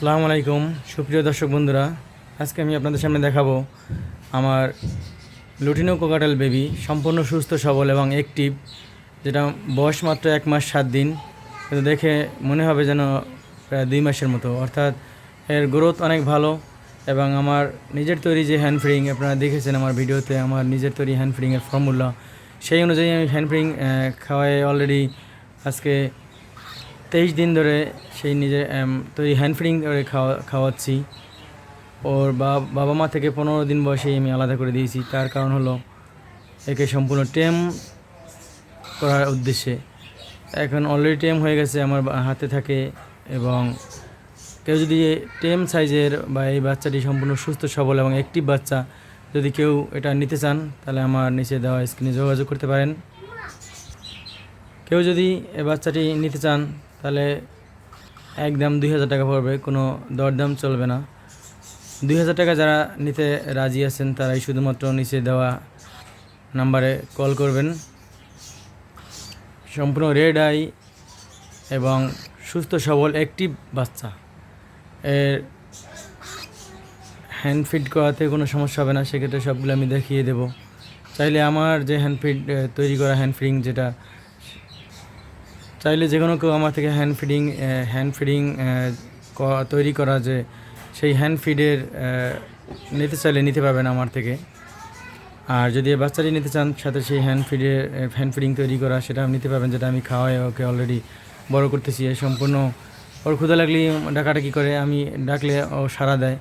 আসসালামু আলাইকুম, সুপ্রিয় দর্শক বন্ধুরা। আজকে আমি আপনাদের সামনে দেখাবো আমার লুটিনো কোকাটেল বেবি, সম্পূর্ণ সুস্থ, সবল এবং অ্যাক্টিভ যেটা বয়স মাত্র এক মাস সাত দিন। কিন্তু দেখে মনে হবে যেন প্রায় দুই মাসের মতো। অর্থাৎ এর গ্রোথ অনেক ভালো এবং আমার নিজের তৈরি যে হ্যান্ড ফ্রিং আপনারা দেখেছেন আমার ভিডিওতে, আমার নিজের তৈরি হ্যান্ড ফ্রিংয়ের ফর্মুলা সেই অনুযায়ী আমি হ্যান্ড ফ্রিং খাওয়াই অলরেডি আজকে তেইশ দিন ধরে সেই নিজের তৈরি হ্যান্ড ফিডিং করে খাওয়া, খাওয়াচ্ছি। ওর বাবা মা থেকে পনেরো দিন বয়সেই আমি আলাদা করে দিয়েছি। তার কারণ হলো একে সম্পূর্ণ টেম করার উদ্দেশ্যে। এখন অলরেডি টেম হয়ে গেছে, আমার হাতে থাকে এবং কেউ যদি টেম সাইজের বা এই বাচ্চাটি সম্পূর্ণ সুস্থ, সবল এবং অ্যাক্টিভ বাচ্চা যদি কেউ এটা নিতে চান, তাহলে আমার নিচে দেওয়া স্ক্রিনে যোগাযোগ করতে পারেন। কেউ যদি এ বাচ্চাটি নিতে চান তাহলে একদম দুই হাজার টাকা পড়বে, কোনো দরদাম চলবে না। দুই হাজার টাকা যারা নিতে রাজি আছেন, তারাই শুধুমাত্র নিচে দেওয়া নাম্বারে কল করবেন। সম্পূর্ণ রেড আই এবং সুস্থ সবল অ্যাক্টিভ বাচ্চা। এর হ্যান্ড ফিড করাতে কোনো সমস্যা হবে না, সেক্ষেত্রে সবগুলো আমি দেখিয়ে দেব। চাইলে আমার যে হ্যান্ড ফিড তৈরি করা হ্যান্ড ফিডিং যেটা চাইলে যে কোনো কেউ আমার থেকে হ্যান্ড ফিডিং হ্যান্ড ফিডিং তৈরি করা যে সেই হ্যান্ড ফিডের নিতে চাইলে নিতে পারবেন আমার থেকে। আর যদি বাচ্চাটি নিতে চান, সাথে সেই হ্যান্ড ফিডের হ্যান্ড ফিডিং তৈরি করা, সেটা নিতে পারবেন, যেটা আমি খাওয়াই, ওকে অলরেডি বড় করতেছি সম্পূর্ণ। ওর ক্ষুদা লাগলেই ডাকাডাকি করে, আমি ডাকলে ও সাড়া দেয়।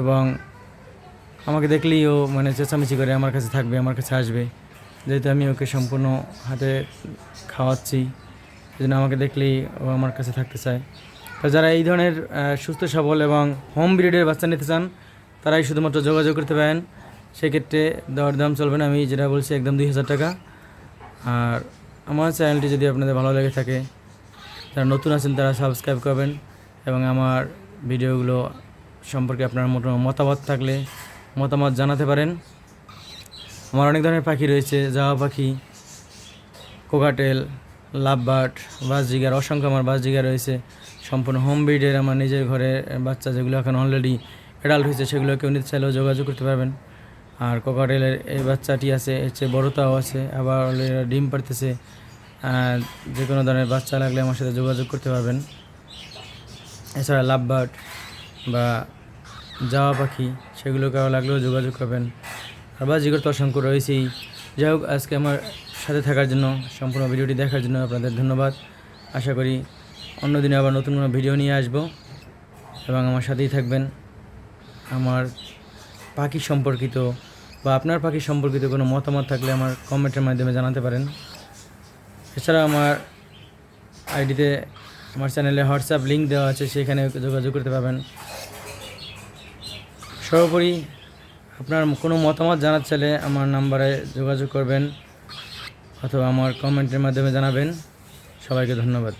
এবং আমাকে দেখলেই ও মানে চেঁচামেচি করে, আমার কাছে থাকবে, আমার কাছে আসবে। যেহেতু আমি ওকে সম্পূর্ণ হাতে খাওয়াচ্ছি। জন্য আমাকে দেখলেই ও আমার কাছে থাকতে চায়। তো যারা এই ধরনের সুস্থ, সবল এবং হোম ব্রিডের বাচ্চা নিতে চান, তারাই শুধুমাত্র যোগাযোগ করতে পারেন। সেক্ষেত্রে দেওয়ার দাম চলবে না, আমি যেটা বলছি একদম দুই হাজার টাকা। আর আমার চ্যানেলটি যদি আপনাদের ভালো লেগে থাকে, যারা নতুন আছেন তারা সাবস্ক্রাইব করবেন এবং আমার ভিডিওগুলো সম্পর্কে আপনার মতামত থাকলে মতামত জানাতে পারেন। আমার অনেক ধরনের পাখি রয়েছে জাওয়া পাখি, কোকাটেল লাভবার্ড বাসজিগার, অসংখ্য আমার বাসজিগার রয়েছে। সম্পূর্ণ হোম ব্রিডের আমার নিজের ঘরে বাচ্চা যেগুলো এখন অলরেডি অ্যাডাল্ট হয়েছে, সেগুলো কেউ নিতে চাইলেও যোগাযোগ করতে পারবেন। আর কোকাটেলের এই বাচ্চাটি আছে, এর চেয়ে বড়তাও আছে, আবার ডিম পারতেছে যে কোনো ধরনের বাচ্চা লাগলে আমার সাথে যোগাযোগ করতে পারবেন। এছাড়া লাভবার্ড বা জাওয়া পাখি সেগুলো কারও লাগলেও যোগাযোগ করবেন। আর বাজিগর তো অসংখ্য রয়েছেই। যাই হোক, আজকে আমার সাথে থাকার জন্য, সম্পূর্ণ ভিডিওটি দেখার জন্য আপনাদের ধন্যবাদ। আশা করি অন্যদিনে আবার নতুন কোনো ভিডিও নিয়ে আসব। এবং আমার সাথেই থাকবেন আমার পাখি সম্পর্কিত বা আপনার পাখি সম্পর্কিত কোনো মতামত থাকলে আমার কমেন্টের মাধ্যমে জানাতে পারেন। এছাড়া আমার আইডিতে, আমার চ্যানেলে হোয়াটসঅ্যাপ লিঙ্ক দেওয়া আছে, সেখানে যোগাযোগ করতে পারবেন। সর্বোপরি আপনার কোনো মতামত জানার চাইলে আমার নাম্বারে যোগাযোগ করবেন। অথবা আমার কমেন্টের মাধ্যমে জানাবেন। সবাইকে ধন্যবাদ।